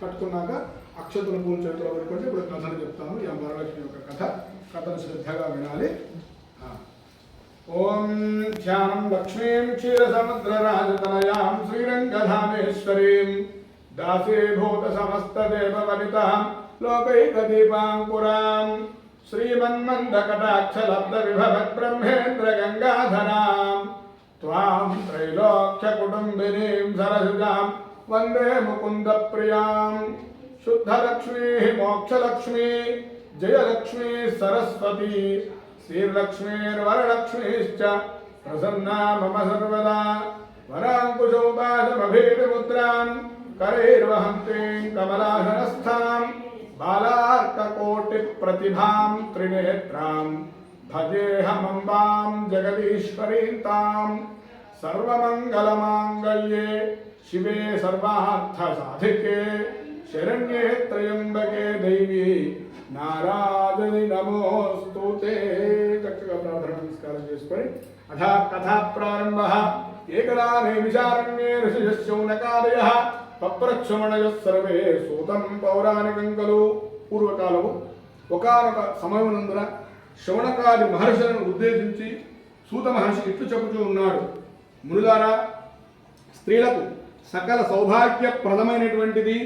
కట్టుకున్నాక అక్షతల పూలు చేతిలో పెట్టుకుంటే ఇప్పుడు కథను చెప్తాను ఈ వరలక్ష్మి యొక్క కథ. కథను శ్రద్ధగా వినాలి. ఓం ధ్యానం లక్ష్మీం క్షీరసముద్రరాజతనయాం శ్రీరంగధామేశ్వరీం దాసీభూత సమస్త సమస్తదేవవనితాం లోకైకదీపాంకురాం శ్రీమన్మందకటాక్షలబ్ధ విభవత్ బ్రహ్మేంద్ర గంగాధరాం త్వాం త్రైలోక్యకుటుంబినీం సరసుజాం. वंदे वंदे मुकुन्दप्रियाँ शुद्धलक्ष्मीः, मोक्षलक्ष्मी, जयलक्ष्मी, सरस्वती। श्रीर्लक्ष्मीर्वरलक्ष्मीश्च प्रसन्ना मम सर्वदा। वराङ्कुशोपाशमभिर्मुद्रां करैर्वहन्तीं कमलासनस्थां बालार्ककोटिप्रतिभां त्रिनेत्रां भजेऽहमम्बां जगदीश्वरीं सर्वमङ्गलमाङ्गल्ये शिवे सर्वार्थसाधिके शरण्ये त्र्यम्बके देवी నారాజని నమోస్తుతే చక్కగా ప్రార్థన నమస్కారం చేసుకొని అథా కథా ప్రారంభ ఏకదానే విచారణ్యే ఋషిశౌనకాదయ పప్రక్షమణయ సర్వే సూతం పౌరాణికం కలు పూర్వకాలము ఒకనొక సమయమునందున శౌనకాది మహర్షులను ఉద్దేశించి సూత మహర్షి ఇట్లు చెబుతూ ఉన్నాడు మునులారా స్త్రీలకు సకల సౌభాగ్యప్రదమైనటువంటిది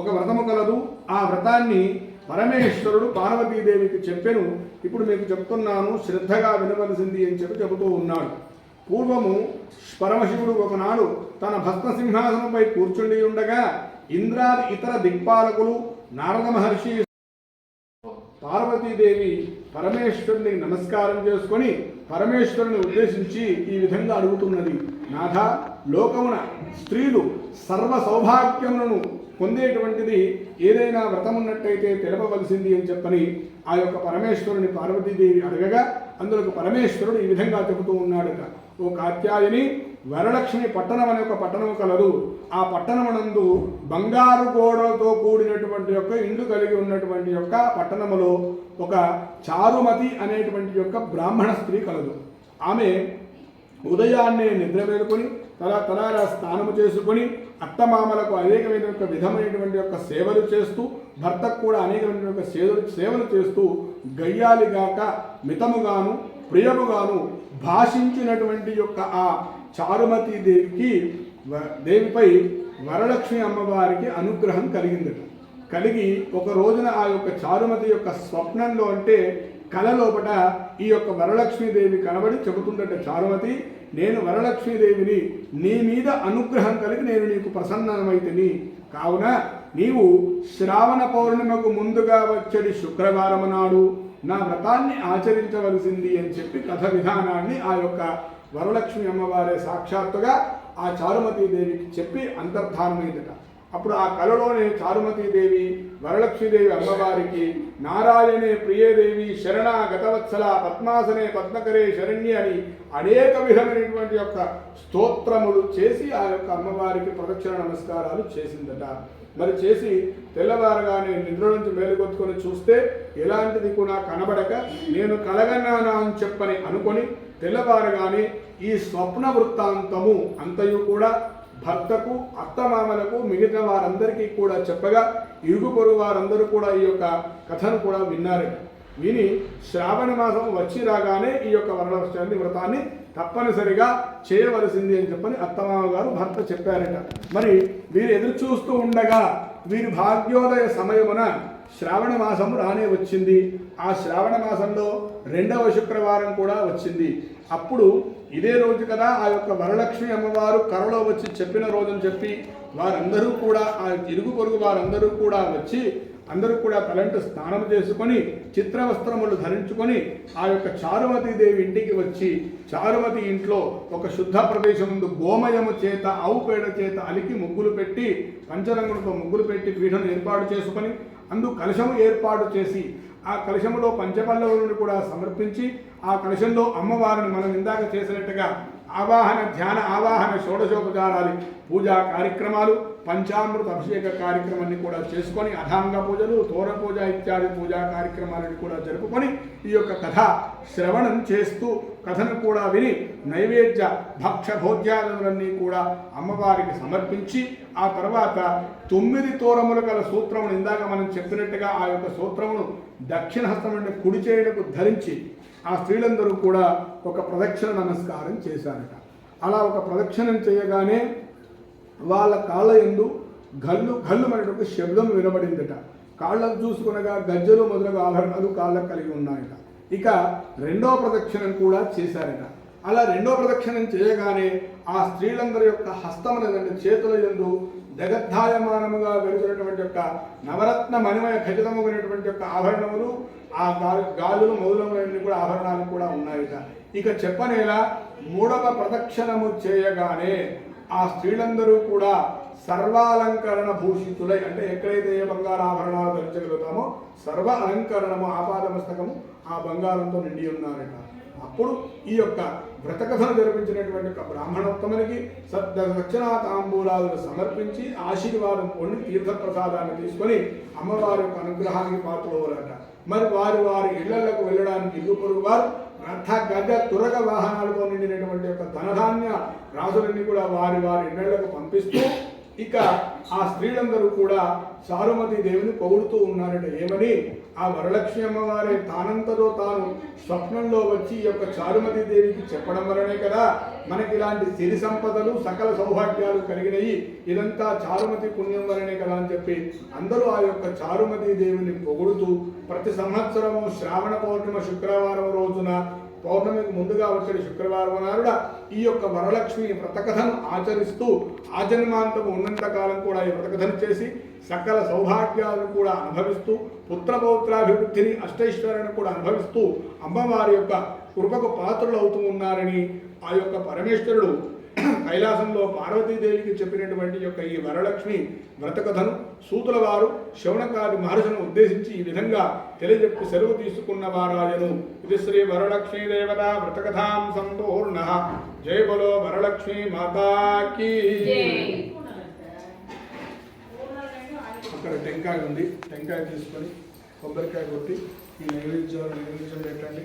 ఒక వ్రతము కలదు. ఆ వ్రతాన్ని పరమేశ్వరుడు పార్వతీదేవికి చెప్పెను. ఇప్పుడు మీకు చెప్తున్నాను శ్రద్ధగా వినవలసింది అని చెప్పి చెబుతూ ఉన్నాడు. పూర్వము పరమశివుడు ఒకనాడు తన భస్మ సింహాసనంపై కూర్చుండి ఉండగా ఇంద్రాది ఇతర దిక్పాలకులు నారద మహర్షి పార్వతీదేవి పరమేశ్వరుని నమస్కారం చేసుకొని పరమేశ్వరుని ఉద్దేశించి ఈ విధంగా అడుగుతున్నది. నాథ లోకమున స్త్రీలు సర్వ సౌభాగ్యములను పొందేటువంటిది ఏదైనా వ్రతం ఉన్నట్టయితే తెలపవలసింది అని చెప్పని ఆ యొక్క పరమేశ్వరుని పార్వతీదేవి అడగగా అందులో పరమేశ్వరుడు ఈ విధంగా చెబుతూ ఉన్నాడట. ఓ కాత్యాయని వరలక్ష్మి పట్టణం అనే ఒక పట్టణం కలదు. ఆ పట్టణమునందు బంగారు గోడలతో కూడినటువంటి యొక్క ఇండ్లు కలిగి ఉన్నటువంటి యొక్క పట్టణములో ఒక చారుమతి అనేటువంటి యొక్క బ్రాహ్మణ స్త్రీ కలదు. ఆమె ఉదయాన్నే నిద్ర మేలుకొని తల తలార స్నానము చేసుకొని అత్తమామలకు అనేకమైన యొక్క విధమైనటువంటి యొక్క సేవలు చేస్తూ భర్తకు కూడా అనేకమైన యొక్క సేవలు సేవలు చేస్తూ గయ్యాలిగాక మితముగాను ప్రియముగాను భాషించినటువంటి యొక్క ఆ చారుమతి దేవికి వ- దేవిపై వరలక్ష్మి అమ్మవారికి అనుగ్రహం కలిగిందట. కలిగి ఒక రోజున ఆ యొక్క చారుమతి యొక్క స్వప్నంలో అంటే కల లోపట ఈ యొక్క వరలక్ష్మీదేవి కనబడి చెబుతుందట చారుమతి నేను వరలక్ష్మీదేవిని నీ మీద అనుగ్రహం కలిగి నేను నీకు ప్రసన్నమైతిని. కావున నీవు శ్రావణ పౌర్ణిమకు ముందుగా వచ్చేది శుక్రవారం నాడు. నా వ్రతాన్ని ఆచరించవలసింది అని చెప్పి కథ విధానాన్ని ఆ యొక్క వరలక్ష్మి అమ్మవారే సాక్షాత్తుగా ఆ చారుమతీదేవికి చెప్పి అంతర్ధానమైందట. అప్పుడు ఆ కళలోనే చారుమతీదేవి వరలక్ష్మీదేవి అమ్మవారికి నారాయణే ప్రియదేవి శరణ గతవత్సల పద్మాసనే పద్మకరే శరణ్య అని అనేక విధమైనటువంటి యొక్క స్తోత్రములు చేసి ఆ యొక్క అమ్మవారికి ప్రదక్షిణ నమస్కారాలు చేసిందట. మరి చేసి తెల్లవారగానే నిద్ర నుంచి మేలుకొత్తుకొని చూస్తే ఎలాంటిది కూడా కనబడక నేను కలగన్నానా అని చెప్పని అనుకొని తెల్లవారగానే ఈ స్వప్న వృత్తాంతము అంతయు కూడా భర్తకు అత్తమామలకు మిగతా వారందరికీ కూడా చెప్పగా ఇరుగు పొరుగు వారందరూ కూడా ఈ యొక్క కథను కూడా విన్నారట. విని శ్రావణ మాసం వచ్చి రాగానే ఈ యొక్క వరలక్ష్మి వ్రతాన్ని తప్పనిసరిగా చేయవలసింది అని చెప్పని అత్తమామ గారు భర్త చెప్పారట. మరి వీరు ఎదురు చూస్తూ ఉండగా వీరి భాగ్యోదయ సమయమున శ్రావణ మాసం రానే వచ్చింది. ఆ శ్రావణ మాసంలో రెండవ శుక్రవారం కూడా వచ్చింది. అప్పుడు ఇదే రోజు కదా ఆ యొక్క వరలక్ష్మి అమ్మవారు కరలో వచ్చి చెప్పిన రోజుని చెప్పి వారందరూ కూడా ఆ ఇరుగు పొరుగు వారందరూ కూడా వచ్చి అందరూ కూడా తలంటు స్నానం చేసుకొని చిత్రవస్త్రములు ధరించుకొని ఆ యొక్క చారుమతి దేవి ఇంటికి వచ్చి చారుమతి ఇంట్లో ఒక శుద్ధ ప్రదేశం ముందు గోమయము చేత ఆవు పేడ చేత అలికి ముగ్గులు పెట్టి పంచరంగులతో ముగ్గులు పెట్టి పీఠను ఏర్పాటు చేసుకొని అందు కలశము ఏర్పాటు చేసి ఆ కలశంలో పంచపల్లవులను కూడా సమర్పించి ఆ కలశంలో అమ్మవారిని మనం ఇందాక చేసినట్టుగా ఆవాహన ధ్యాన ఆవాహన షోడశోపచారాలు పూజా కార్యక్రమాలు పంచామృత అభిషేక కార్యక్రమాన్ని కూడా చేసుకొని అధాంగ పూజలు తోర పూజ ఇత్యాది పూజా కార్యక్రమాలను కూడా జరుపుకొని ఈ యొక్క కథ శ్రవణం చేస్తూ కథను కూడా విని నైవేద్య భక్ష భోజ్యాలన్నీ కూడా అమ్మవారికి సమర్పించి ఆ తర్వాత తొమ్మిది తోరములు గల సూత్రమును ఇందాక మనం చెప్పినట్టుగా ఆ యొక్క సూత్రమును దక్షిణ హస్తం నుండి కుడి చేయడకు ధరించి ఆ స్త్రీలందరూ కూడా ఒక ప్రదక్షిణ నమస్కారం చేశారట. అలా ఒక ప్రదక్షిణం చేయగానే వాళ్ళ కాళ్ళ ఎందు గల్లు గల్లు అనేటువంటి శబ్దం వినబడిందట. కాళ్ళకు చూసుకునగా గజ్జలు మొదలగు ఆభరణాలు కాళ్ళకు కలిగి ఉన్నాయట. ఇక రెండో ప్రదక్షిణం కూడా చేశారట. అలా రెండో ప్రదక్షిణం చేయగానే ఆ స్త్రీలందరి యొక్క హస్తములంటే చేతుల ఎందు జగద్ధాయమానముగా వెలుగుతున్నటువంటి యొక్క నవరత్న మణిమయ ఖచ్చితమైనటువంటి యొక్క ఆభరణములు ఆ గాలు గాలులు మొదలైనవి కూడా ఆభరణాలు కూడా ఉన్నాయట. ఇక చెప్పనేలా మూడవ ప్రదక్షిణము చేయగానే ఆ స్త్రీలందరూ కూడా సర్వాలంకరణ భూషితులై అంటే ఎక్కడైతే ఏ బంగారాభరణాలు ధరించగలుగుతామో సర్వ అలంకరణము ఆపాదమస్తకము ఆ బంగారంతో నిండి ఉన్నారట. అప్పుడు ఈ యొక్క వ్రతకథను జరిపించినటువంటి ఒక బ్రాహ్మణోత్తమునికి సద్ద తాంబూలాలను సమర్పించి ఆశీర్వాదం పొంది తీర్థప్రసాదాన్ని తీసుకొని అమ్మవారి యొక్క అనుగ్రహానికి పాత్రలట మరి వారి వారి ఇళ్ళకు వెళ్ళడానికి ఇల్లు పొరుగు వారు రథ గజ తురగ వాహనాలతో నిండినటువంటి యొక్క ధనధాన్య రాజులన్నీ కూడా వారి వారి ఇళ్ళకు పంపిస్తూ ఇక ఆ స్త్రీలందరూ కూడా సారుమతి దేవిని పొగుడుతూ ఉన్నారట. ఏమని? ఆ వరలక్ష్మి అమ్మవారి తానంతలో తాను స్వప్నంలో వచ్చి ఈ యొక్క చారుమతి దేవికి చెప్పడం వలనే కదా మనకి ఇలాంటి సిరి సంపదలు సకల సౌభాగ్యాలు కలిగినవి ఇదంతా చారుమతి పుణ్యం వలనే కదా అని చెప్పి అందరూ ఆ యొక్క చారుమతి దేవిని పొగుడుతూ ప్రతి సంవత్సరము శ్రావణ పౌర్ణిమ శుక్రవారం రోజున పౌర్ణమికి ముందుగా వచ్చే శుక్రవారం నాడున ఈ యొక్క వరలక్ష్మి వ్రతకథను ఆచరిస్తూ ఆజన్మాంతము ఉన్నంత కాలం కూడా ఈ వ్రతకథను చేసి సకల సౌభాగ్యాలను కూడా అనుభవిస్తూ పుత్రపౌత్రాభివృద్ధిని అష్టైశ్వర్యాన్ని కూడా అనుభవిస్తూ అమ్మవారి యొక్క కృపకు పాత్రలు అవుతూ ఉన్నారని ఆ యొక్క పరమేశ్వరుడు కైలాసంలో పార్వతీదేవికి చెప్పినటువంటి యొక్క ఈ వరలక్ష్మి వ్రతకథను సూతుల వారు శవణకాది మహర్షులను ఉద్దేశించి ఈ విధంగా తెలియజెప్పి సెలవు తీసుకున్న వారాయను. ఇది శ్రీ వరలక్ష్మీ దేవత వ్రతకథాం సంపూర్ణ. జయ బలో వరలక్ష్మీ మాతాకి అక్కడ టెంకాయ ఉంది. టెంకాయ తీసుకొని కొబ్బరికాయ కొట్టి ఈ నైవేద్యాలు నైవేద్యం పెట్టండి.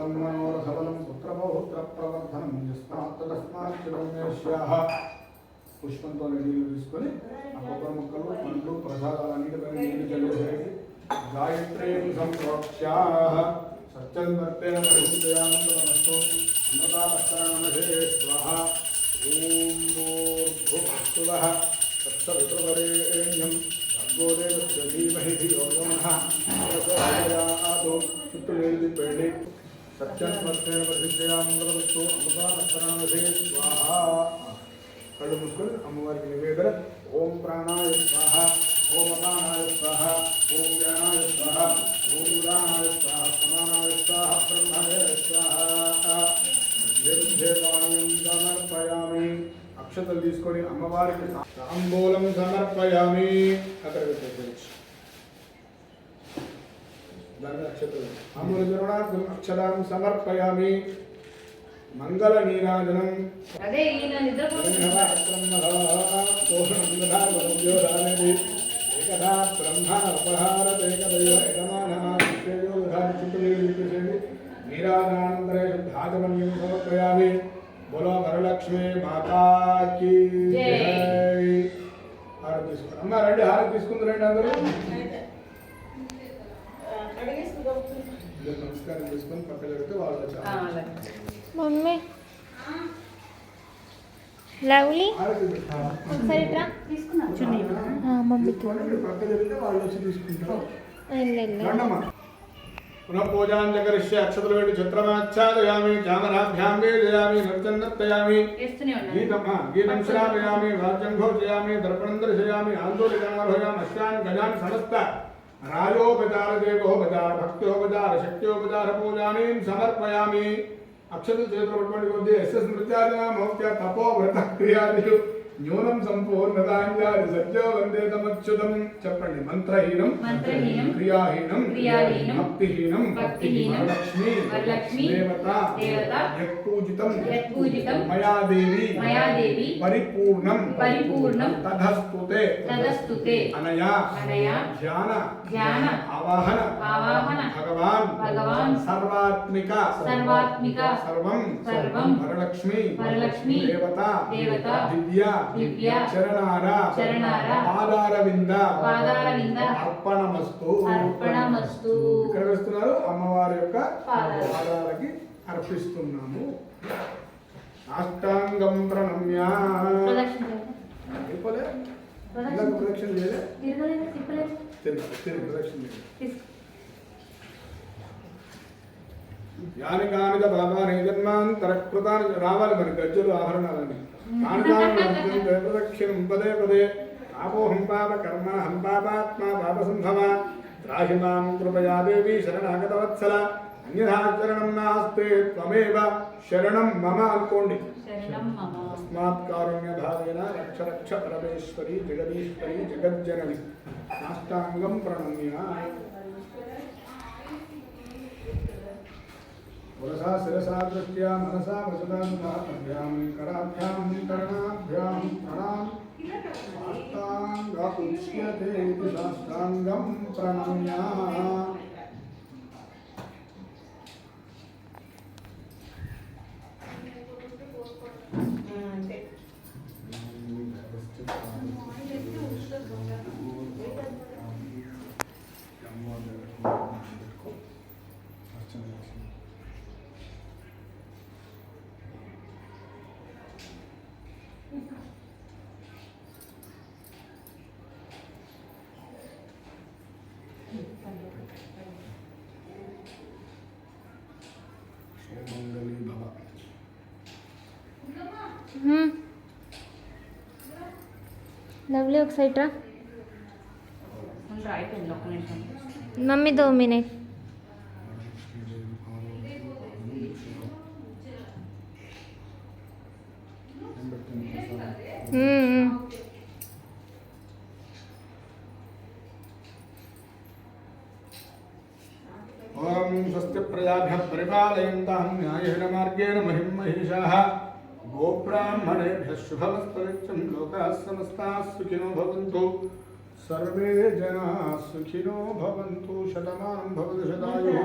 ఫలం మనోరసబలం పుత్రపౌత్ర ప్రవర్ధనం యస్మాత్తస్మాత్మేష్యాహ పుష్పంతో నీళ్ళు తీసుకొని ఆ కొబ్బరి ముక్కలు పండ్లు ప్రసాదాలన్నిటిపైన నీళ్ళు చల్లేసేసి గాయత్రీం సంప్రోక్ష్యాహ. సత్యం వర్తేన పరిశుద్ధయానందమస్తు. అమృతాలక్షణమధే స్వాహ. ఓం భూర్భువః తత్సవితృవరేణ్యం భర్గోదేవస్య ధీమహి ధియో యో ప్రచోదయాత్ చుట్టూ సత్యం వర్తేన పరిశుద్ధయానందమస్తు అమృతాలక్షణమధే స్వాహ కళ్ళు మూసుకొని అమ్మవారికి నివేదన ఓం ప్రాణాయ స్వాహ ఓం అపానాయ స్వాహ ఓం జ్ఞానాయ స్వాహ ఓం ఉదానాయ స్వాహ సమానాయ స్వాహ బ్రహ్మణే స్వాహ మధ్యవాణ్యం సమర్పయామి అక్షతలు తీసుకొని అమ్మవారికి తాంబూలం సమర్పయామి అక్కడ అక్షరాన్ని సమర్పయామి. మంగళ నీరాజనం. ఏకదా బ్రహ్మ ఉపహారత ఏకదైవ యజమానమాచేయండి నీరాజనానంతరే శుద్ధాచమన్యం సమర్పయామి. బోలో వరలక్ష్మి మాతాకి. హారతి తీసుకుని అమ్మ రండి హారతి తీసుకుంది రండి అందరూ. నమస్కారం చేసుకొని పక్క జరిగితే వాళ్ళు మమ్మీ. లవ్లీ? ఒకసారి ఇట్లా తీసుకున్నా. మమ్మీకి. పక్క జరిగితే వాళ్ళు వచ్చి తీసుకుంటారు. పునఃపూజాం జగరిష్య అక్షతలు దర్పణం దర్శయామి ఆందోళనాభయాం అశ్వాన్ గజాన్ సమస్త. రాజోపచారదేవోపచార భక్తోపచార శక్తోపచార పూజాని సమర్పయామి. అక్షతలు చేతులు పట్టుబడి కొద్ది. ఎస్ఎస్ మృత్యాజన మౌత్య తపో వ్రత క్రియాదులు న్యూనం సంపూర్ణదాంజాది సత్యో వందే తమచ్యుతం. చెప్పండి. మంత్రహీనం. క్రియాహీనం. భక్తిహీనం. వరలక్ష్మి. దేవత. యత్పూజితం. మయాదేవి. పరిపూర్ణం. పరిపూర్ణం. తధస్తుతే అనయా. ధ్యాన. ధ్యాన ఆవాహన ఆవాహన భగవాన్ భగవాన్ సర్వాత్మిక సర్వాత్మిక సర్వం సర్వం వరలక్ష్మి వరలక్ష్మి దేవత దేవత దివ్య దివ్య చరణార చరణార పాదారవింద పాదారవింద అర్పణమస్తు. అర్పణమస్తు. ఇక్కడ వేస్తున్నారు అమ్మవారి యొక్క పాదాలు. పాదాలకి అర్పిస్తున్నాము. సాష్టాంగం ప్రణమ్య. ప్రదక్షిణ ప్రదక్షిణ ఇలాగ యాని కానిక బాబాని జన్మాంతరకృతాన్ని రావాలి మరి గజ్జలు ఆభరణాలని ప్రదక్షిణం పదే పదే. పాపోహం పాప కర్మ హం పాపాత్మ పాప సంభవ త్రాహి మాం కృపయా దేవి శరణాగతవత్సల. అన్యథాచరణం నాస్తే త్వమేవ శరణం మమ అనుకోండి. శరణం మమ. अस्मात्ण्य भावेन रक्ष रक्ष परमेश्वरी जगदीश्वरी, जगज्जननी। नाष्टांगं प्रणम्य। पुरसा शिरसा दृष्ट्या मनसा वसदाभ्यां कराभ्यां करणाभ्यां प्रणाम् प्रणम्या। లవ్లీ ఒక సైడ్ రా ఉండరా అయిపోయింది ఒక్క నిమిషం మమ్మీ దో మినిట్ ఓం స్వస్తి ప్రజాభ్య పరిపాలయంతాం న్యాయేన మార్గేణ మహిం మహిషాः ओम ब्राह्मणे शुभमस्तरिक्षं लोकाः सुखिनो भवन्तु। सर्वे जनाः सुखिनो भवन्तु, शतमानं भवतु शतायुः।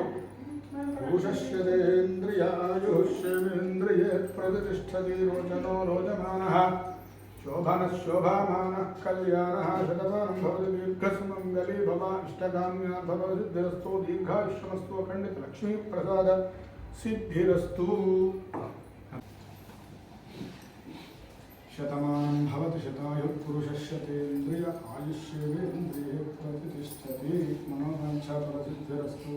पुरुषस्य प्रतिष्ठति रोचनो रोचमानः। शोभनः शोभामानः, कल्याणः शतमानं भवति दीर्घसुमङ्गली भवा भवसिद्धिरस्तु दीर्घायुष्यमस्तु अखण्डितलक्ष्मीप्रसाद శతమానం భవతి శతాయు పురుషశతేంద్రియ ఆయుష్యేంద్రియే ప్రతిష్టతి మనోవాంఛా ప్రసిద్ధిరస్తు